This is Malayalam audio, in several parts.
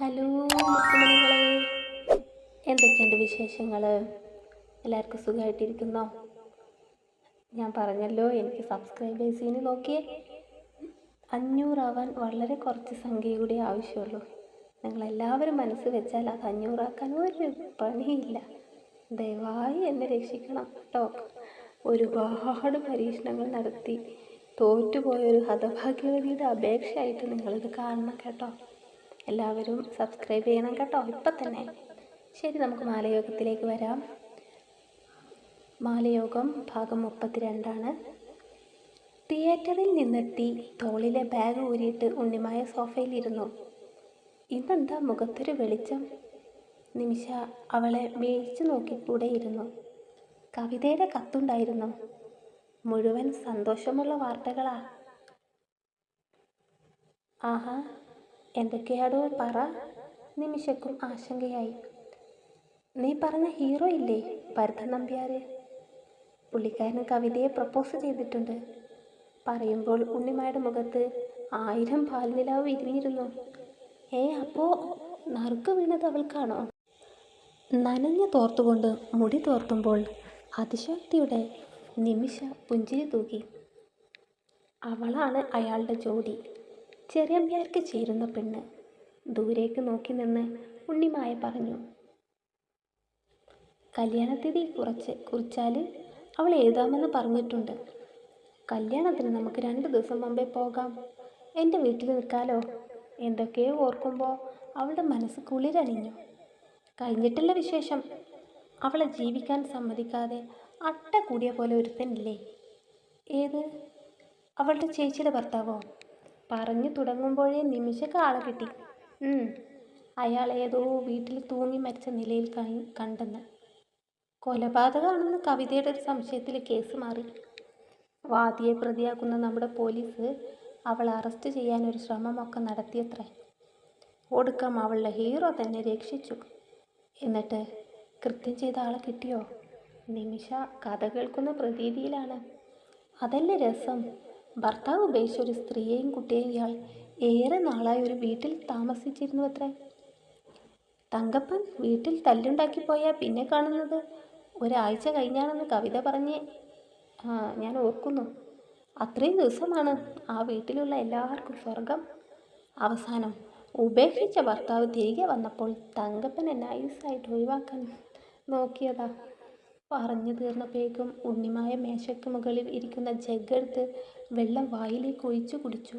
ഹലോ എന്തൊക്കെയുണ്ട് വിശേഷങ്ങൾ എല്ലാവർക്കും സുഖമായിട്ടിരിക്കുന്നോ? ഞാൻ പറഞ്ഞല്ലോ എനിക്ക് സബ്സ്ക്രൈബേഴ്സിന് നോക്കിയേ. അഞ്ഞൂറാവാൻ വളരെ കുറച്ച് സംഖ്യ ആവശ്യമുള്ളൂ. നിങ്ങളെല്ലാവരും മനസ്സ് വെച്ചാൽ അത് അഞ്ഞൂറാക്കാൻ ഒരു പണിയില്ല. ദയവായി എന്നെ രക്ഷിക്കണം കേട്ടോ. ഒരുപാട് പരീക്ഷണങ്ങൾ നടത്തി. തോറ്റുപോയ ഒരു ഹതഭാഗ്യവതിയുടെ അപേക്ഷയായിട്ട് നിങ്ങളിത് കാണണം കേട്ടോ. എല്ലാവരും സബ്സ്ക്രൈബ് ചെയ്യണം കേട്ടോ ഇപ്പം തന്നെ. ശരി നമുക്ക് മാലയോഗത്തിലേക്ക് വരാം. മാലയോഗം ഭാഗം മുപ്പത്തിരണ്ടാണ്. തിയേറ്ററിൽ നിന്നെത്തി തോളിലെ ബാഗ് ഊരിയിട്ട് ഉണ്ണിമായ സോഫയിലിരുന്നു ഇന്നെന്താ മുഖത്തൊരു വെളിച്ചം? നിമിഷ അവളെ വീഴ്ച നോക്കിക്കൂടെയിരുന്നു കവിതയുടെ കത്തുണ്ടായിരുന്നു. മുഴുവൻ സന്തോഷമുള്ള വാർത്തകളാ. ആഹാ എന്തൊക്കെയാടോ പറ. നിമിഷക്കും ആശങ്കയായി. നീ പറഞ്ഞ ഹീറോ ഇല്ലേ? ഭരതൻ നമ്പ്യാര്. പുള്ളിക്കാരൻ കവിതയെ പ്രപ്പോസ് ചെയ്തിട്ടുണ്ട്. പറയുമ്പോൾ ഉണ്ണിമായുടെ മുഖത്ത് ആയിരം പാൽനിലാവ് വിരിഞ്ഞിരുന്നു. ഏ അപ്പോ നറുക്ക് വീണത് അവൾക്കാണോ? നനഞ്ഞ തോർത്തുകൊണ്ട് മുടി തോർത്തുമ്പോൾ അതിശക്തിയുടെ നിമിഷ പുഞ്ചിരി തൂകി. അവളാണ് അയാളുടെ ജോഡി. ചെറിയമ്പ്യാർക്ക് ചേരുന്ന പെണ്ണ് ദൂരേക്ക് നോക്കി നിന്ന് ഉണ്ണിമായ പറഞ്ഞു കല്യാണത്തിഥി കുറച്ച് കുറിച്ചാൽ അവൾ എഴുതാമെന്ന് പറഞ്ഞിട്ടുണ്ട്. കല്യാണത്തിന് നമുക്ക് രണ്ട് ദിവസം മുമ്പേ പോകാം. എന്റെ വീട്ടിൽ നിൽക്കാലോ എന്തൊക്കെയോ ഓർക്കുമ്പോൾ അവളുടെ മനസ്സ് കുളിരണിഞ്ഞു. കഴിഞ്ഞിട്ടുള്ള വിശേഷം. അവളെ ജീവിക്കാൻ സമ്മതിക്കാതെ അട്ട കൂടിയ പോലെ ഒരുത്തനില്ലേ? ഏത്? അവളുടെ ചേച്ചിയുടെ ഭർത്താവോ? പറഞ്ഞു തുടങ്ങുമ്പോഴേ നിമിഷക്ക് ആളെ കിട്ടി അയാൾ ഏതോ വീട്ടിൽ തൂങ്ങി മരിച്ച നിലയിൽ കണ്ടെന്ന്. കൊലപാതകമാണെന്ന് കവിതയുടെ ഒരു സംശയത്തിൽ കേസ് മാറി. വാദിയെ പ്രതിയാക്കുന്ന നമ്മുടെ പോലീസ് അവളെ അറസ്റ്റ് ചെയ്യാൻ ഒരു ശ്രമമൊക്കെ നടത്തിയത്രേ. ഒടുക്കം അവളുടെ ഹീറോ തന്നെ രക്ഷിച്ചു. എന്നിട്ട് കൃത്യം ചെയ്ത ആളെ കിട്ടിയോ? നിമിഷ കഥ കേൾക്കുന്ന പ്രതീതിയിലാണ്. അതല്ലേ രസം? ഭർത്താവ് ഉപേക്ഷിച്ച ഒരു സ്ത്രീയെയും കുട്ടിയെയും ഇയാൾ ഏറെ നാളായി ഒരു വീട്ടിൽ താമസിച്ചിരുന്നു അത്രേ തങ്കപ്പൻ വീട്ടിൽ തല്ലുണ്ടാക്കി പോയാൽ പിന്നെ കാണുന്നത്? ഒരാഴ്ച കഴിഞ്ഞാണെന്ന് കവിത പറഞ്ഞ് ഞാൻ ഓർക്കുന്നു. അത്രയും ദിവസമാണ് ആ വീട്ടിലുള്ള എല്ലാവർക്കും സ്വർഗം. അവസാനം ഉപേക്ഷിച്ച ഭർത്താവ് തിരികെ വന്നപ്പോൾ തങ്കപ്പനെ നൈസായിട്ട് ഒഴിവാക്കാൻ നോക്കിയതാ. പറഞ്ഞു തീർന്നപ്പോഴേക്കും ഉണ്ണിമായ മേശയ്ക്ക് മുകളിൽ ഇരിക്കുന്ന ജഗ്ഗെടുത്ത് വെള്ളം വായിലേക്ക് ഒഴിച്ചു കുടിച്ചു.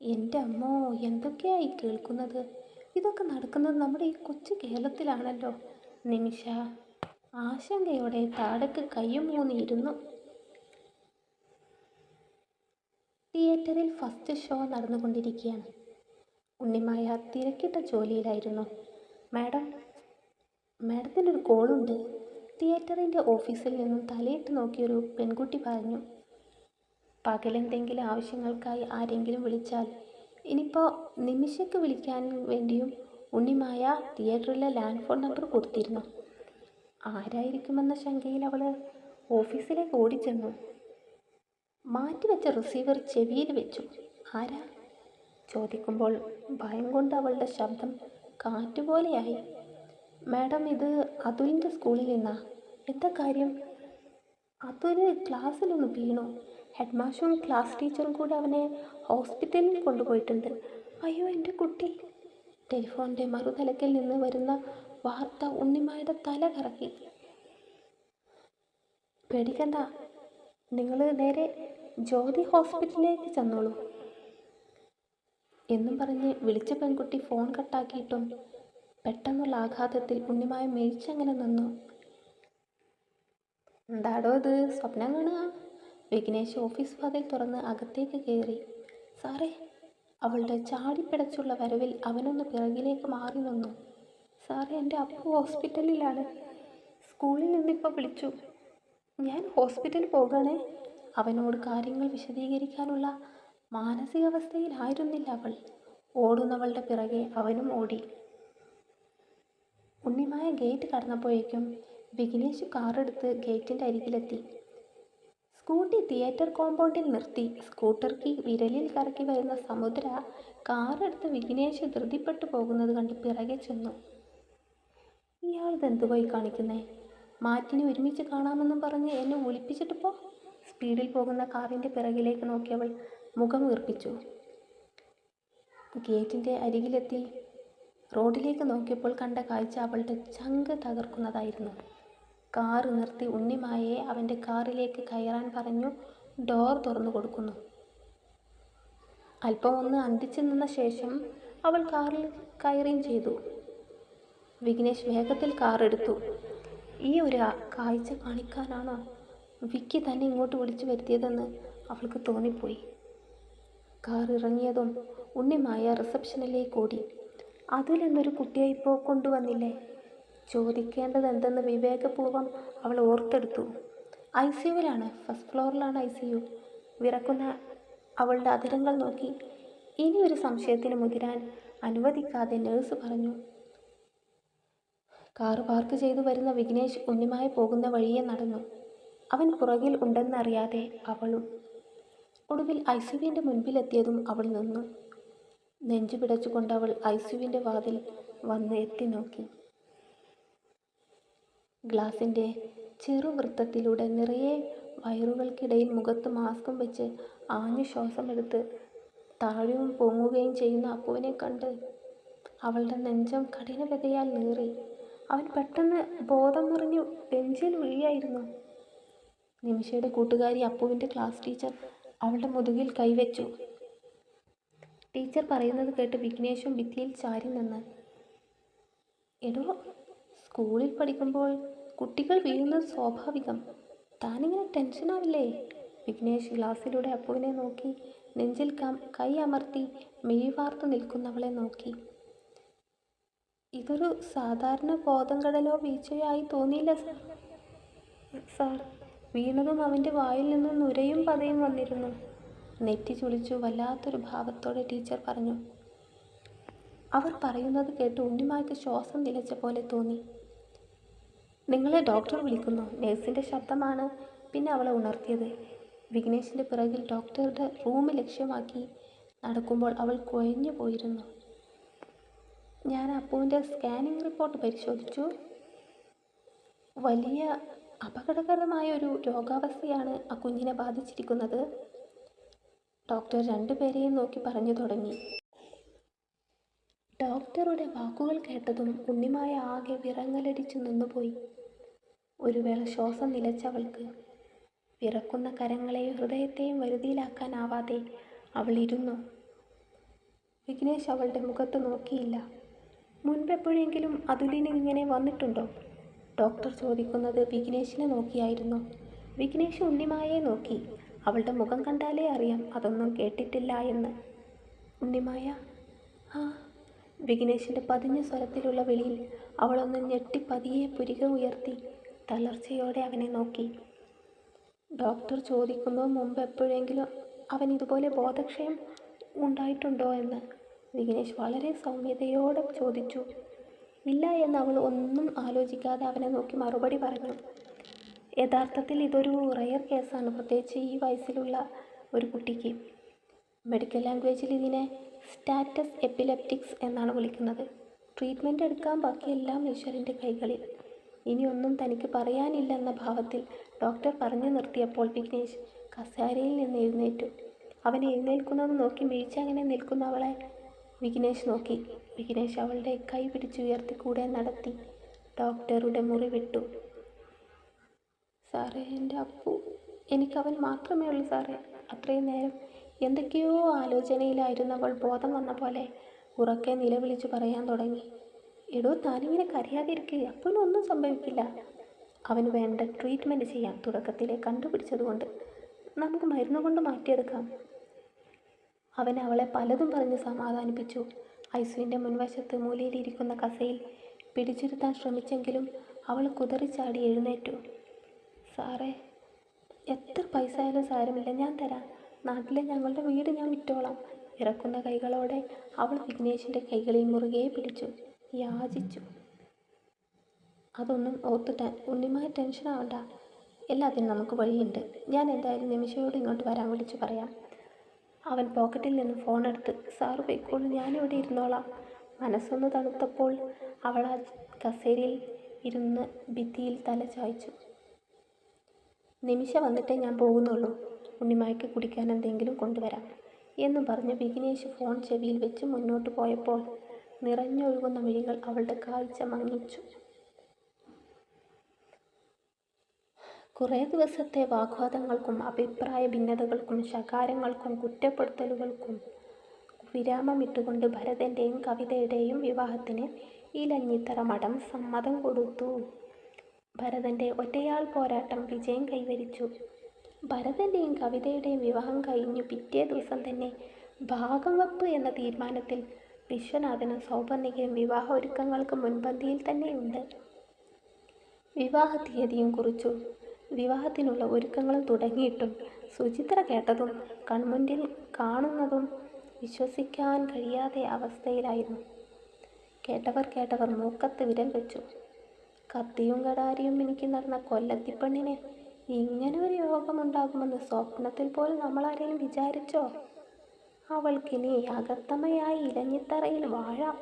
എന്റെ അമ്മോ എന്തൊക്കെയായി കേൾക്കുന്നത്? ഇതൊക്കെ നടക്കുന്നത് നമ്മുടെ ഈ കൊച്ചു കേരളത്തിലാണല്ലോ നിമിഷ ആശങ്കയോടെ താടക്ക് കയ്യും മൂന്നിയിരുന്നു തിയേറ്ററിൽ ഫസ്റ്റ് ഷോ നടന്നുകൊണ്ടിരിക്കുകയാണ്. ഉണ്ണിമായ തിരക്കിട്ട ജോലിയിലായിരുന്നു. മാഡം മാഡത്തിനൊരു കോളുണ്ട്. തിയേറ്ററിന്റെ ഓഫീസിൽ നിന്നും തലയിട്ട് നോക്കിയൊരു പെൺകുട്ടി പറഞ്ഞു പകലെന്തെങ്കിലും ആവശ്യങ്ങൾക്കായി ആരെങ്കിലും വിളിച്ചാൽ ഇനിയിപ്പോൾ നിമിഷയ്ക്ക് വിളിക്കാൻ വേണ്ടിയും ഉണ്ണിമായ തിയേറ്ററിലെ ലാൻഡ് ഫോൺ നമ്പർ കൊടുത്തിരുന്നു. ആരായിരിക്കുമെന്ന ശങ്കയിൽ അവൾ ഓഫീസിലേക്ക് ഓടിച്ചെന്നു. മാറ്റിവെച്ച റിസീവർ ചെവിയിൽ വെച്ചു. ആരാ? ചോദിക്കുമ്പോൾ ഭയം കൊണ്ട് അവളുടെ ശബ്ദം കാറ്റുപോലെയായി. മാഡം ഇത് അതുലിന്റെ സ്കൂളിൽ നിന്നാ. എന്താ കാര്യം? അതുൽ ക്ലാസ്സിലൊന്ന് വീണു. ഹെഡ് മാഷും ക്ലാസ് ടീച്ചറും കൂടെ അവനെ ഹോസ്പിറ്റലിൽ കൊണ്ടുപോയിട്ടുണ്ട്. അയ്യോ എന്റെ കുട്ടി. ടെലിഫോണിന്റെ മറുതലക്കിൽ നിന്ന് വരുന്ന വാർത്ത ഉണ്ണിമായുടെ തല കറക്കി. പേടിക്കണ്ട. നിങ്ങൾ നേരെ ജ്യോതി ഹോസ്പിറ്റലിലേക്ക് ചെന്നോളൂ. എന്നും പറഞ്ഞ് വിളിച്ച പെൺകുട്ടി ഫോൺ കട്ടാക്കിയിട്ടും പെട്ടെന്നുള്ള ആഘാതത്തിൽ ഉണ്ണിമായ മേയിച്ചങ്ങനെ നിന്നു. എന്താടോ ഇത്? സ്വപ്നം കാണുക. വിഘ്നേഷ് ഓഫീസ് വാതിൽ തുറന്ന് അകത്തേക്ക് കയറി. സാറേ അവളുടെ ചാടിപ്പിടച്ചുള്ള വരവിൽ അവനൊന്ന് പിറകിലേക്ക് മാറി നിന്നു. സാറേ എന്റെ അപ്പു ഹോസ്പിറ്റലിലാണ്. സ്കൂളിൽ നിന്നിപ്പോൾ വിളിച്ചു. ഞാൻ ഹോസ്പിറ്റലിൽ പോകണേ. അവനോട് കാര്യങ്ങൾ വിശദീകരിക്കാനുള്ള മാനസികാവസ്ഥയിലായിരുന്നില്ല അവൾ. ഓടുന്നവളുടെ പിറകെ അവനും ഓടി. ഉണ്ണിമായ ഗേറ്റ് കടന്നപ്പോഴേക്കും വിഘ്നേഷ് കാറെടുത്ത് ഗേറ്റിന്റെ അരികിലെത്തി. സ്കൂട്ടി തിയേറ്റർ കോമ്പൗണ്ടിൽ നിർത്തി. സ്കൂട്ടർ കീ വിരലിൽ കറക്കി വരുന്ന സമുദ്ര കാറെടുത്ത് വിഘ്നേഷ് ധൃതിപ്പെട്ടു പോകുന്നത് കണ്ട് പിറകെ ചെന്നു. ഇയാളിതെന്തു പോയി കാണിക്കുന്നേ? മാറ്റിനെ ഒരുമിച്ച് കാണാമെന്നും പറഞ്ഞ് എന്നെ ഒളിപ്പിച്ചിട്ട് പോ. സ്പീഡിൽ പോകുന്ന കാറിന്റെ പിറകിലേക്ക് നോക്കിയവൾ മുഖം വീർപ്പിച്ചു. ഗേറ്റിന്റെ അരികിലെത്തി. റോഡിലേക്ക് നോക്കിയപ്പോൾ കണ്ട കാഴ്ച അവളുടെ ചങ്ക് തകർക്കുന്നതായിരുന്നു. കാർ നിർത്തി ഉണ്ണിമായയെ അവന്റെ കാറിലേക്ക് കയറാൻ പറഞ്ഞു ഡോർ തുറന്നു കൊടുക്കുന്നു. അല്പം ഒന്ന് അന്തിച്ചു നിന്ന ശേഷം അവൾ കാറിൽ കയറുകയും ചെയ്തു. വിഘ്നേഷ് വേഗത്തിൽ കാർ എടുത്തു. ഈ ഒരു കാഴ്ച കാണിക്കാനാണോ വിക്കി തന്നെ ഇങ്ങോട്ട് വിളിച്ചു വരുത്തിയതെന്ന് അവൾക്ക് തോന്നിപ്പോയി. കാർ ഇറങ്ങിയതും ഉണ്ണിമായ റിസപ്ഷനിലേക്ക് ഓടി. അതിൽ നിന്നൊരു കുട്ടിയെ ഇപ്പോൾ കൊണ്ടുവന്നില്ലേ? ചോദിക്കേണ്ടത് എന്തെന്ന് വിവേകപൂർവം അവൾ ഓർത്തെടുത്തു. ഐ സി യുവിലാണ് ഫസ്റ്റ് ഫ്ലോറിലാണ് ഐ സി യു. വിറക്കുന്ന അവളുടെ അതിരങ്ങൾ നോക്കി. ഇനി ഒരു സംശയത്തിന് മുതിരാൻ അനുവദിക്കാതെ നേഴ്സ് പറഞ്ഞു കാർ പാർക്ക് ചെയ്തു വരുന്ന വിഘ്നേഷ് ഉണ്ണിമായി പോകുന്ന വഴിയെ നടന്നു. അവൻ പുറകിൽ ഉണ്ടെന്നറിയാതെ അവളും ഒടുവിൽ ഐ ഐസുവിന്റെ മുൻപിലെത്തിയതും അവൾ നിന്നു. നെഞ്ചു പിടച്ചുകൊണ്ട് അവൾ ഐസുവിന്റെ വാതിൽ വന്ന് എത്തി നോക്കി ഗ്ലാസിന്റെ ചെറുവൃത്തത്തിലൂടെ നിറയെ വയറുകൾക്കിടയിൽ മുഖത്ത് മാസ്കും വെച്ച് ആഞ്ഞു ശ്വാസമെടുത്ത് താഴെയും പൊങ്ങുകയും ചെയ്യുന്ന അപ്പുവിനെ കണ്ട് അവളുടെ നെഞ്ചം കഠിനവ്യതയാൽ നീറി. അവൻ പെട്ടെന്ന് ബോധം മറിഞ്ഞു ബെഞ്ചിൽ വീഴായിരുന്നു നിമിഷയുടെ കൂട്ടുകാരി അപ്പുവിന്റെ ക്ലാസ് ടീച്ചർ അവളുടെ മുതുകിൽ കൈവച്ചു. ടീച്ചർ പറയുന്നത് കേട്ട് വിഘ്നേഷും ഭിത്തിയിൽ ചാരി നിന്ന്. എടോ സ്കൂളിൽ പഠിക്കുമ്പോൾ കുട്ടികൾ വീഴുന്നത് സ്വാഭാവികം. താനിങ്ങനെ ടെൻഷനാവില്ലേ വിഘ്നേഷ് ഗ്ലാസ്സിലൂടെ അപ്പുവിനെ നോക്കി നെഞ്ചിൽ കം അമർത്തി മെയ്വാർത്ത് നിൽക്കുന്നവളെ നോക്കി. ഇതൊരു സാധാരണ ബോധം കടലോ വീഴ്ചയോ ആയി തോന്നിയില്ല സാർ സാർ. വീണതും അവന്റെ വായിൽ നിന്ന് നുരയും പതയും വന്നിരുന്നു. നെറ്റി ചുളിച്ചു വല്ലാത്തൊരു ഭാവത്തോടെ ടീച്ചർ പറഞ്ഞു. അവർ പറയുന്നത് കേട്ട് ഉണ്ണിമായ്ക്ക് ശ്വാസം നിലച്ച പോലെ തോന്നി. നിങ്ങളെ ഡോക്ടർ വിളിക്കുന്നു. നേഴ്സിന്റെ ശബ്ദമാണ് പിന്നെ അവളെ ഉണർത്തിയത്. വിഘ്നേഷിന്റെ പിറകിൽ ഡോക്ടറുടെ റൂം ലക്ഷ്യമാക്കി നടക്കുമ്പോൾ അവൾ കുഴഞ്ഞു പോയിരുന്നു. ഞാൻ അപ്പുവിന്റെ സ്കാനിംഗ് റിപ്പോർട്ട് പരിശോധിച്ചു. വലിയ അപകടകരമായ ഒരു രോഗാവസ്ഥയാണ് ആ കുഞ്ഞിനെ ബാധിച്ചിരിക്കുന്നത്. ഡോക്ടർ രണ്ടുപേരെയും നോക്കി പറഞ്ഞു തുടങ്ങി. ഡോക്ടറുടെ വാക്കുകൾ കേട്ടതും ഉണ്ണിമായ ആകെ വിറങ്ങലടിച്ചു നിന്നുപോയി. ഒരു വേള ശ്വാസം നിലച്ചവൾക്ക്. വിറക്കുന്ന കരങ്ങളെയും ഹൃദയത്തെയും വരുതിയിലാക്കാനാവാതെ അവൾ ഇരുന്നു. വിഘ്നേഷ് അവളുടെ മുഖത്ത് നോക്കിയില്ല. മുൻപെപ്പോഴെങ്കിലും അതുലിന് ഇങ്ങനെ വന്നിട്ടുണ്ടോ? ഡോക്ടർ ചോദിക്കുന്നത് വിഘ്നേഷിനെ നോക്കിയായിരുന്നു. വിഘ്നേഷ് ഉണ്ണിമായെ നോക്കി. അവളുടെ മുഖം കണ്ടാലേ അറിയാം അതൊന്നും കേട്ടിട്ടില്ല എന്ന്. ഉണ്ണിമായ ആ വിഘ്നേഷിന്റെ പതിഞ്ഞ സ്വരത്തിലുള്ള വിളിയിൽ അവളൊന്ന് ഞെട്ടി പതിയെ പുരിക ഉയർത്തി തളർച്ചയോടെ അവനെ നോക്കി. ഡോക്ടർ ചോദിക്കുന്നു മുമ്പ് എപ്പോഴെങ്കിലും അവൻ ഇതുപോലെ ബോധക്ഷയം ഉണ്ടായിട്ടുണ്ടോ എന്ന് വിഘ്നേഷ് വളരെ സൗമ്യതയോടെ ചോദിച്ചു. ഇല്ല എന്ന് അവൾ ഒന്നും ആലോചിക്കാതെ അവനെ നോക്കി മറുപടി പറഞ്ഞു. യഥാർത്ഥത്തിൽ ഇതൊരു റയർ കേസാണ് പ്രത്യേകിച്ച് ഈ വയസ്സിലുള്ള ഒരു കുട്ടിക്ക്. മെഡിക്കൽ ലാംഗ്വേജിൽ ഇതിനെ സ്റ്റാറ്റസ് എപ്പിലെപ്റ്റിക്സ് എന്നാണ് വിളിക്കുന്നത്. ട്രീറ്റ്മെന്റ് എടുക്കാൻ ബാക്കിയെല്ലാം ഈശ്വരന്റെ കൈകളിൽ. ഇനിയൊന്നും തനിക്ക് പറയാനില്ലെന്ന ഭാവത്തിൽ ഡോക്ടർ പറഞ്ഞു നിർത്തിയപ്പോൾ വിഘ്നേഷ് കസേരയിൽ നിന്ന് എഴുന്നേറ്റു. അവൻ എഴുന്നേൽക്കുന്നത് നോക്കി വീഴ്ച നിൽക്കുന്ന അവളെ വിഘ്നേഷ് നോക്കി. വിഘ്നേഷ് അവളുടെ കൈ പിടിച്ചുയർത്തി കൂടെ നടത്തി ഡോക്ടറുടെ മുറി വിട്ടു. സാറേ എന്റെ അപ്പു എനിക്കവൻ മാത്രമേ ഉള്ളൂ സാറേ. അത്രയും നേരം എന്തൊക്കെയോ ആലോചനയിലായിരുന്നവൾ ബോധം വന്ന പോലെ ഉറക്കെ നിലവിളിച്ച് പറയാൻ തുടങ്ങി. എടോ താനിങ്ങനെ കരയാതിരിക്കുക അപ്പനൊന്നും സംഭവിക്കില്ല. അവന് വേണ്ട ട്രീറ്റ്മെന്റ് ചെയ്യാം തുടക്കത്തിലെ കണ്ടുപിടിച്ചതുകൊണ്ട് നമുക്ക് മരുന്ന് കൊണ്ട് മാറ്റിയെടുക്കാം. അവൻ അവളെ പലതും പറഞ്ഞ് സമാധാനിപ്പിച്ചു. ഐസുവിന്റെ മുൻവശത്ത് മൂലയിലിരിക്കുന്ന കസയിൽ പിടിച്ചിരുത്താൻ ശ്രമിച്ചെങ്കിലും അവൾ കുതറിച്ചാടി എഴുന്നേറ്റു. സാറേ എത്ര പൈസ ആയാലും സാരമില്ല. ഞാൻ തരാം. നാട്ടിലെ ഞങ്ങളുടെ വീട് ഞാൻ വിറ്റോളാം. ഇറക്കുന്ന കൈകളോടെ അവൾ വിഘ്നേഷിന്റെ കൈകളിൽ മുറുകെ പിടിച്ചു. യാചിച്ചു. അതൊന്നും ഓർത്ത് ഉണ്ണിമായ ടെൻഷൻ ആവണ്ട. എല്ലാത്തിനും നമുക്ക് വഴിയുണ്ട്. ഞാൻ എന്തായാലും നിമിഷയോട് ഇങ്ങോട്ട് വരാൻ വിളിച്ചു പറയാം. അവൻ പോക്കറ്റിൽ നിന്ന് ഫോൺ എടുത്ത് സാറ് പോയിക്കോളൂ. ഞാനിവിടെ ഇരുന്നോളാം. മനസ്സൊന്ന് തണുത്തപ്പോൾ അവൾ ആ കസേരയിൽ ഇരുന്ന് ഭിത്തിയിൽ തല ചായ്ച്ചു. നിമിഷ വന്നിട്ടേ ഞാൻ പോകുന്നുള്ളൂ. ഉണ്ണിമായ്ക്ക് കുടിക്കാൻ എന്തെങ്കിലും കൊണ്ടുവരാം എന്ന് പറഞ്ഞ് വിഘ്നേഷ് ഫോൺ ചെവിയിൽ വെച്ച് മുന്നോട്ട് പോയപ്പോൾ നിറഞ്ഞൊഴുകുന്ന മിഴികൾ അവളുടെ കാഴ്ച മങ്ങിച്ചു. കുറേ ദിവസത്തെ വാഗ്വാദങ്ങൾക്കും അഭിപ്രായ ഭിന്നതകൾക്കും ശകാരങ്ങൾക്കും കുറ്റപ്പെടുത്തലുകൾക്കും വിരാമമിട്ടുകൊണ്ട് ഭരതന്റെയും കവിതയുടെയും വിവാഹത്തിന് ഇലഞ്ഞിത്തറ മഠം സമ്മതം കൊടുത്തു. ഭരതന്റെ ഒറ്റയാൾ പോരാട്ടം വിജയം കൈവരിച്ചു. ഭരതന്റെയും കവിതയുടെയും വിവാഹം കഴിഞ്ഞു പിറ്റേ ദിവസം തന്നെ ഭാഗം വെപ്പ് എന്ന തീരുമാനത്തിൽ വിശ്വനാഥനും സൗപർണികയും വിവാഹ ഒരുക്കങ്ങൾക്ക് മുൻപന്തിയിൽ തന്നെയുണ്ട്. വിവാഹ തീയതിയും കുറിച്ചു വിവാഹത്തിനുള്ള ഒരുക്കങ്ങളും തുടങ്ങിയിട്ടും സുചിത്ര കേട്ടതും കൺമുൻപിൽ കാണുന്നതും വിശ്വസിക്കാൻ കഴിയാതെ അവസ്ഥയിലായിരുന്നു. കേട്ടവർ കേട്ടവർ മൂക്കത്ത് വിരൽ വെച്ചു. കത്തിയും കടാരിയും എനിക്ക് നടന്ന കൊല്ലത്തിപ്പെണ്ണിന് ഇങ്ങനെ ഒരു യോഗമുണ്ടാകുമെന്ന് സ്വപ്നത്തിൽ പോലും നമ്മളാരെങ്കിലും വിചാരിച്ചോ? അവൾക്കിനി അകത്തമയായി ഇലഞ്ഞിത്തറയിൽ വാഴാം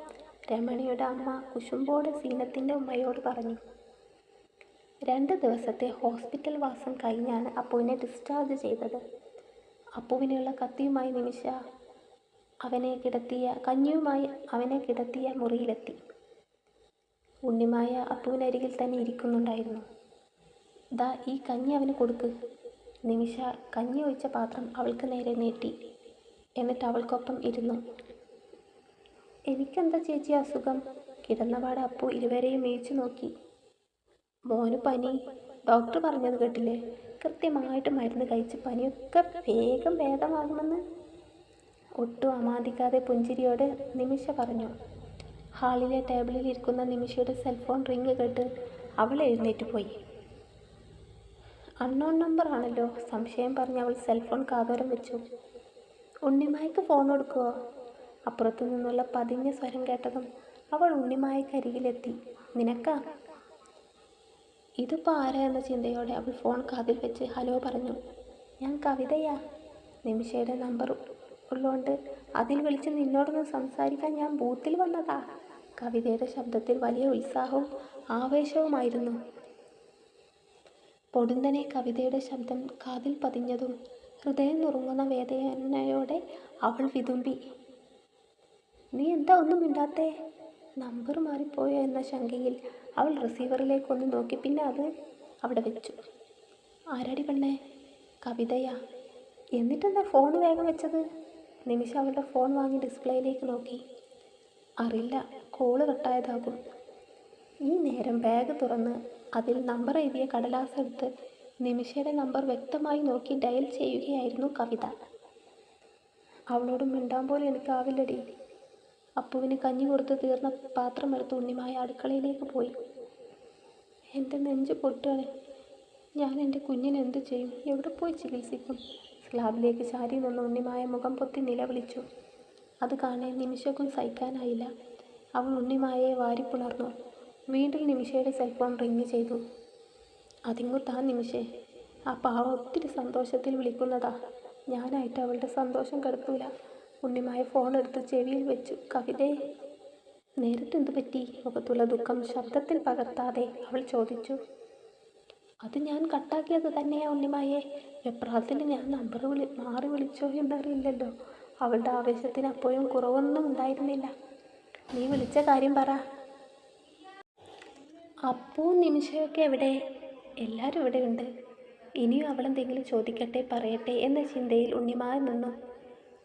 രമണിയുടെ അമ്മ കുശുമ്പോടെ സീനത്തിന്റെ ഉമ്മയോട് പറഞ്ഞു. രണ്ട് ദിവസത്തെ ഹോസ്പിറ്റൽ വാസം കഴിഞ്ഞാണ് അപ്പുവിനെ ഡിസ്ചാർജ് ചെയ്തത്. അപ്പുവിനുള്ള കത്തിയുമായി നിമിഷ അവനെ കിടത്തിയ കഞ്ഞിയുമായി അവനെ കിടത്തിയ മുറിയിലെത്തി. ഉണ്ണിമായ അപ്പുവിനരികിൽ തന്നെ ഇരിക്കുന്നുണ്ടായിരുന്നു. ദാ ഈ കഞ്ഞി അവന് കൊടുക്ക്. നിമിഷ കഞ്ഞി ഒഴിച്ച പാത്രം അവൾക്ക് നേരെ നീട്ടി. എന്നിട്ട് അവൾക്കൊപ്പം ഇരുന്നു. എനിക്കെന്താ ചേച്ചി അസുഖം? കിടന്നപാട് അപ്പു ഇരുവരെയും മേയിച്ചു നോക്കി. മോന് പനി. ഡോക്ടർ പറഞ്ഞത് കേട്ടില്ലേ? കൃത്യമായിട്ട് മരുന്ന് കഴിച്ച് പനിയൊക്കെ വേഗം ഭേദമാകുമെന്ന്. ഒട്ടും അമാദിക്കാതെ പുഞ്ചിരിയോടെ നിമിഷ പറഞ്ഞു. ഹാളിലെ ടേബിളിൽ ഇരിക്കുന്ന നിമിഷയുടെ സെൽഫോൺ റിങ് കേട്ട് അവൾ എഴുന്നേറ്റ് പോയി. അൺനോൺ നമ്പർ ആണല്ലോ സംശയം പറഞ്ഞ് അവൾ സെൽഫോൺ കാതോരം വെച്ചു. ഉണ്ണിമായ്ക്ക് ഫോൺ കൊടുക്കുമോ അപ്പുറത്തു നിന്നുള്ള പതിഞ്ഞ സ്വരം കേട്ടതും അവൾ ഉണ്ണിമായക്കരികിലെത്തി നിനക്കാ? ഇതിപ്പോൾ ആരാ എന്ന ചിന്തയോടെ അവൾ ഫോൺ കാതിൽ വെച്ച് ഹലോ പറഞ്ഞു. ഞാൻ കവിതയാ. നിമിഷയുടെ നമ്പർ ഉള്ളതുകൊണ്ട് അതിൽ വിളിച്ച് നിന്നോടൊന്ന് സംസാരിക്കാൻ ഞാൻ ബൂത്തിൽ വന്നതാ. കവിതയുടെ ശബ്ദത്തിൽ വലിയ ഉത്സാഹവും ആവേശവുമായിരുന്നു. പൊടുന്നനെ കവിതയുടെ ശബ്ദം കാതിൽ പതിഞ്ഞതും ഹൃദയം നുറുങ്ങുന്ന വേദനയോടെ അവൾ വിതുമ്പി. നീ എന്താ ഒന്നും മിണ്ടാത്തേ? നമ്പർ മാറിപ്പോയോ എന്ന ശങ്കയിൽ അവൾ റിസീവറിലേക്ക് ഒന്ന് നോക്കി. പിന്നെ അത് അവിടെ വെച്ചു. ആരാടി പെണ്ണേ? കവിതയാ? എന്നിട്ടെന്താ ഫോൺ വേഗം വെച്ചത്? നിമിഷം അവളുടെ ഫോൺ വാങ്ങി ഡിസ്പ്ലേയിലേക്ക് നോക്കി. അറിയില്ല. കോൾ കട്ടായതാകും. ഈ നേരം ബാഗ് തുറന്ന് അതിൽ നമ്പർ എഴുതിയ കടലാസ് എടുത്ത് നിമിഷയുടെ നമ്പർ വ്യക്തമായി നോക്കി ഡയൽ ചെയ്യുകയായിരുന്നു കവിത. അവളോട് മിണ്ടാൻ പോലും എനിക്കാവില്ലടി അപ്പുവിന് കഞ്ഞി കൊടുത്ത് തീർന്ന പാത്രമെടുത്ത് ഉണ്ണിമായ അടുക്കളയിലേക്ക് പോയി. എന്റെ നെഞ്ച് പൊട്ടുകയാണ്. ഞാൻ എന്റെ കുഞ്ഞിന് എന്ത് ചെയ്യും? എവിടെ പോയി ചികിത്സിക്കും? സ്ലാബിലേക്ക് ചാരി നിന്ന് ഉണ്ണിമായ മുഖം പൊത്തി നിലവിളിച്ചു. അത് കാണാൻ നിമിഷക്കും സഹിക്കാനായില്ല. അവൾ ഉണ്ണിമായയെ വാരിപ്പുണർന്നു. വീണ്ടും നിമിഷയുടെ സെൽഫോൺ റിങ് ചെയ്തു. അതിങ്ങു താൻ നിമിഷേ. ആ പാവ ഒത്തിരി സന്തോഷത്തിൽ വിളിക്കുന്നതാ. ഞാനായിട്ട് അവളുടെ സന്തോഷം കെടുത്തൂല ഉണ്ണിമായ ഫോൺ എടുത്ത് ചെവിയിൽ വെച്ചു. കവിതയെ നേരത്തെ എന്തു പറ്റി? മുഖത്തുള്ള ദുഃഖം ശബ്ദത്തിൽ പകർത്താതെ അവൾ ചോദിച്ചു. അത് ഞാൻ കട്ടാക്കിയത് തന്നെയാ ഉണ്ണിമായെ. വെപ്രാളത്തിൽ ഞാൻ നമ്പർ വിളി മാറി വിളിച്ചോ എന്നറിയില്ലല്ലോ. അവളുടെ ആവേശത്തിന് അപ്പോഴും കുറവൊന്നും ഉണ്ടായിരുന്നില്ല. നീ വിളിച്ച കാര്യം പറ. അപ്പൂ നിമിഷമൊക്കെ എവിടെ? എല്ലാവരും ഇവിടെ ഉണ്ട്. ഇനിയും അവളെന്തെങ്കിലും ചോദിക്കട്ടെ പറയട്ടെ എന്ന ചിന്തയിൽ ഉണ്ണിമായ നിന്നു.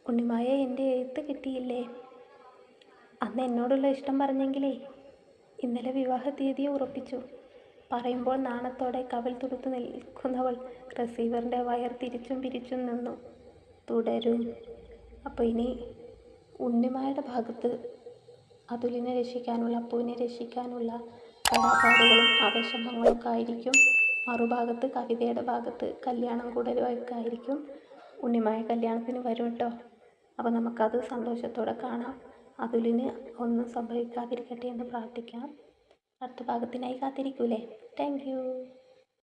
ഉണ്ണിമായ എന്റെ എഴുത്ത് കിട്ടിയില്ലേ? അന്ന് എന്നോടുള്ള ഇഷ്ടം പറഞ്ഞെങ്കിലേ ഇന്നലെ വിവാഹ തീയതി ഉറപ്പിച്ചു. പറയുമ്പോൾ നാണത്തോടെ കവൽ തുടുത്ത് നിൽക്കുന്നവൾ റിസീവറിന്റെ വയർ തിരിച്ചും പിരിച്ചും നിന്നു. തുടരും. അപ്പോൾ ഇനി ഉണ്ണിമായുടെ ഭാഗത്ത് അതുലിനെ രക്ഷിക്കാനുള്ള അപ്പുവിനെ രക്ഷിക്കാനുള്ള കടാപാടുകളും അപശമങ്ങളും ഒക്കെ ആയിരിക്കും മറുഭാഗത്ത് കവിതയുടെ ഭാഗത്ത് കല്യാണം കൂടലുമൊക്കെ ആയിരിക്കും ഉണ്ണിമായ കല്യാണത്തിന് വരും കേട്ടോ. അപ്പോൾ നമുക്കത് സന്തോഷത്തോടെ കാണാം. അതുലിന് ഒന്നും സംഭവിക്കാതിരിക്കട്ടെ എന്ന് പ്രാർത്ഥിക്കാം. അടുത്ത ഭാഗത്തിനായി കാത്തിരിക്കൂലേ? താങ്ക്